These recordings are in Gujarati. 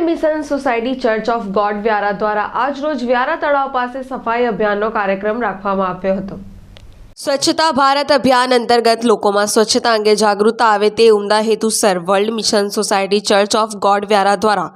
Mission society church of God Vyara દ્વારા આજરોજ વ્યારા તળાવ પાસે સફાઈ અભિયાનનો કાર્યક્રમ રાખવામાં આવ્યો હતો. સ્વચ્છતા ભારત અભિયાન અંતર્ગત લોકોમાં સ્વચ્છતા અંગે જાગૃતતા આવે તે ઉમદા હેતુસર world mission society church of God Vyara દ્વારા.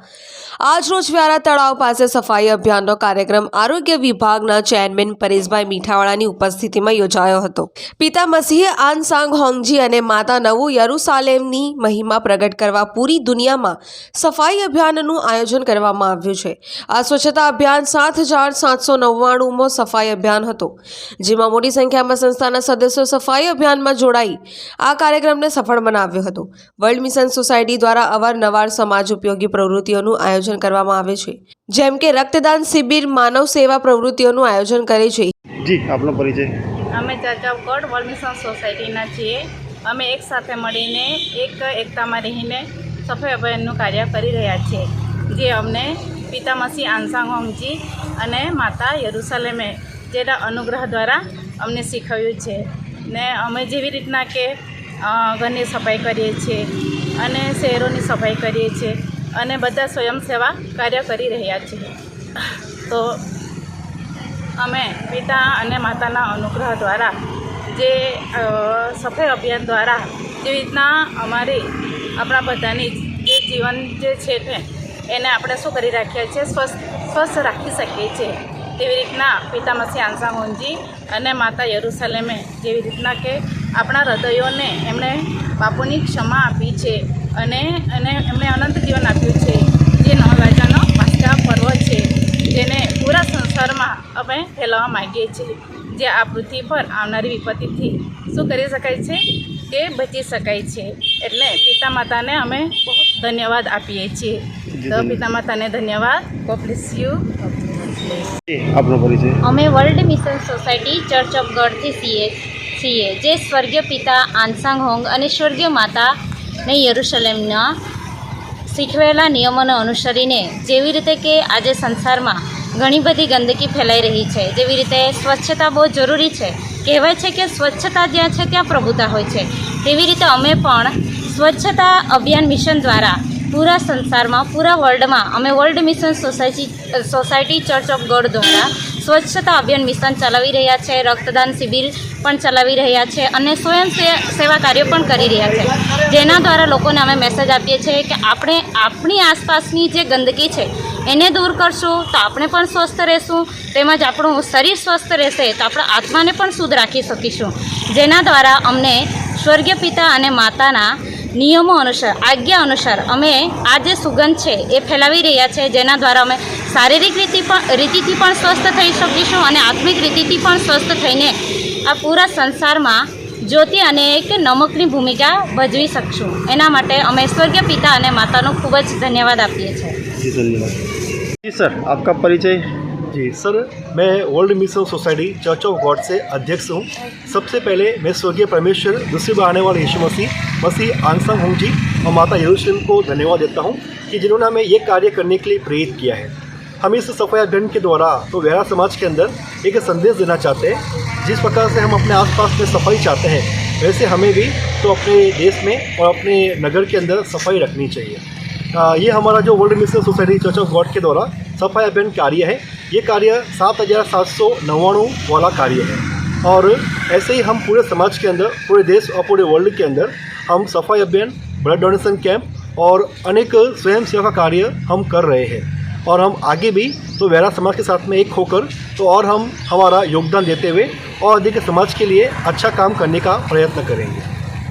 આજરોજ વ્યારા તળાવ પાસે સફાઈ અભિયાનનો કાર્યક્રમ આરોગ્ય વિભાગના ચેરમેન પરેશભાઈ મીઠાવાળાની ઉપસ્થિતિમાં યોજાયો હતો. પિતા મસીહે આનસાંગ હોંગજી અને માતા નવું યરુસાલેમની મહિમા પ્રગટ કરવા પૂરી દુનિયામાં સફાઈ અભિયાનનું આયોજન કરવામાં આવ્યું છે. આ સ્વચ્છતા અભિયાન સાત હજાર સાતસો નવ્વાણુંમો સફાઈ અભિયાન હતો, જેમાં મોટી સંખ્યામાં સંસ્થાના સદસ્યો સફાઈ અભિયાનમાં જોડાઈ આ કાર્યક્રમને સફળ બનાવ્યો હતો. વર્લ્ડ મિશન સોસાયટી દ્વારા અવારનવાર સમાજ ઉપયોગી પ્રવૃત્તિઓનું આયોજન કરવામાં આવે છે. જેમ કે રક્તદાન શિબિર માનવ સેવા પ્રવૃત્તિઓનું આયોજન કરે છે. જી આપનો પરિચય. અમે ચર્ચ વર્લ્ડ મિશન સોસાયટીના છીએ. અમે એક સાથે મળીને એક એકતામાં રહીને સફાઈ અભિયાનનું કાર્ય કરી રહ્યા છીએ. જે અમને પિતામસી આનસાંગ હોંગજી અને માતા યરુસલેમે જેના અનુગ્રહ દ્વારા અમને શીખવ્યું છે. ને અમે જેવી રીતના કે ઘરની સફાઈ કરીએ છીએ અને શહેરોની સફાઈ કરીએ છીએ અને બધા સ્વયંસેવા કાર્ય કરી રહ્યા છીએ. તો અમે પિતા અને માતાના અનુગ્રહ દ્વારા જે સફાઈ અભિયાન દ્વારા જેવી રીતના અમારી, આપણા બધાની જે જીવન જે છે ને, એને આપણે શું કરી રાખીએ છીએ સ્વસ્થ સ્વસ્થ રાખી શકીએ છીએ. તેવી રીતના પિતામસી આંસા હોનજી અને માતા યરુસલેમે જેવી રીતના કે આપણા હૃદયોને એમણે બાપુની ક્ષમા આપી છે અને અને એમણે અનંત જીવન આપ્યું છે. જે નવરાજાનો પાસ્તા પર્વ છે જેને પૂરા સંસારમાં અમે ફેલાવવા માગીએ છીએ. જે આ પૃથ્વી પર આવનારી વિપત્તિથી શું કરી શકાય છે કે બચી શકાય છે? એટલે પિતા માતાને અમે બહુ ધન્યવાદ આપીએ છીએ. તો પિતા માતાને ધન્યવાદ. ગોડ બ્લેસ યુ જી આપનો પરિચય. અમે world mission society, church of ગોડથી સીએ છીએ જે સ્વર્ગીય પિતા આનસાંગ હોંગ અને સ્વર્ગીય માતાને યરુશલેમના શીખવેલા નિયમોને અનુસરીને જેવી રીતે કે આજે સંસારમાં ઘણી બધી ગંદકી ફેલાઈ રહી છે, જેવી રીતે સ્વચ્છતા બહુ જરૂરી છે. કહેવાય છે કે સ્વચ્છતા જ્યાં છે ત્યાં પ્રભુતા હોય છે. તેવી રીતે અમે પણ સ્વચ્છતા અભિયાન મિશન દ્વારા પૂરા સંસારમાં, પૂરા વર્લ્ડમાં. અમે world mission society society church of God દ્વારા સ્વચ્છતા અભિયાન મિશન ચલાવી રહ્યા છે, રક્તદાન શિબિર પણ ચલાવી રહ્યા છે અને સ્વયં સેવા કાર્યો પણ કરી રહ્યા છે. જેના દ્વારા લોકોને અમે મેસેજ આપીએ છીએ કે આપણે આપણી આસપાસની જે ગંદકી છે, એને દૂર કરશું તો આપણે પણ સ્વસ્થ રહેશું, તેમજ આપણું શરીર સ્વસ્થ રહેશે તો આપણા આત્માને પણ શુદ્ધ રાખી શકીશું. જેના દ્વારા અમને સ્વર્ગીય પિતા અને માતાના નિયમો અનુસાર, આજ્ઞા અનુસાર અમે આ જે સુગંધ છે એ ફેલાવી રહ્યા છે, જેના દ્વારા અમે શારીરિક રીતિ પણ, રીતિથી પણ સ્વસ્થ થઈ શકીશું અને આત્મિક રીતિથી પણ સ્વસ્થ થઈને આ પૂરા સંસારમાં જ્યોતિ અને એક નમકની ભૂમિકા ભજવી શકશું. એના માટે અમે સ્વર્ગીય પિતા અને માતાનો ખૂબ જ ધન્યવાદ આપીએ છીએ. જી સર આપકા પરિચય? जी, सर, मैं world mission society church of God से अध्यक्ष हूँ। सबसे पहले मैं स्वर्गीय परमेश्वर, दूसरी बार आने वाले यीशु मसीह मसीह आनसंग होंग जी, और माता यरूशलेम को धन्यवाद देता हूँ कि जिन्होंने हमें ये कार्य करने के लिए प्रेरित किया है। हम इस सफ़ाई अभियान के द्वारा तो व्यारा समाज के अंदर एक संदेश देना चाहते हैं, जिस प्रकार से हम अपने आसपास में सफ़ाई चाहते हैं, वैसे हमें भी तो अपने देश में और अपने नगर के अंदर सफ़ाई रखनी चाहिए। ये हमारा जो world mission society church of God के द्वारा सफ़ाई अभियान कार्य है ये कार्य सात हज़ार सात सौ नवाणु वाला कार्य है। और ऐसे ही हम पूरे समाज के अंदर पूरे देश और पूरे वर्ल्ड के अंदर हम सफ़ाई अभियान ब्लड डोनेशन कैंप और अनेक स्वयं सेवा कार्य हम कर रहे हैं। और हम आगे भी तो वैरा समाज के साथ में एक होकर तो और हम हमारा योगदान देते हुए और अधिक समाज के लिए अच्छा काम करने का प्रयत्न करेंगे।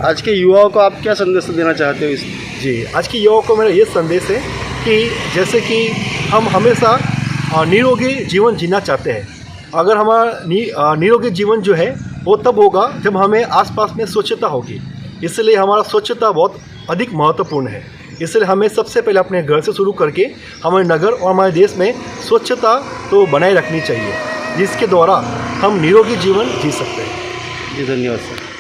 आज के युवाओं को आप क्या संदेश देना चाहते हो इस? जी आज के युवाओं को मेरा ये संदेश है कि जैसे कि हम हमेशा निरोगी जीवन जीना चाहते हैं। अगर हमारा नि, निरोगी जीवन जो है वो तब होगा जब हमें आसपास में स्वच्छता होगी। इसलिए हमारा स्वच्छता बहुत अधिक महत्वपूर्ण है। इसलिए हमें सबसे पहले अपने घर से शुरू करके हमारे नगर और हमारे देश में स्वच्छता तो बनाए रखनी चाहिए जिसके द्वारा हम निरोगी जीवन जी सकते हैं। जी धन्यवाद सर।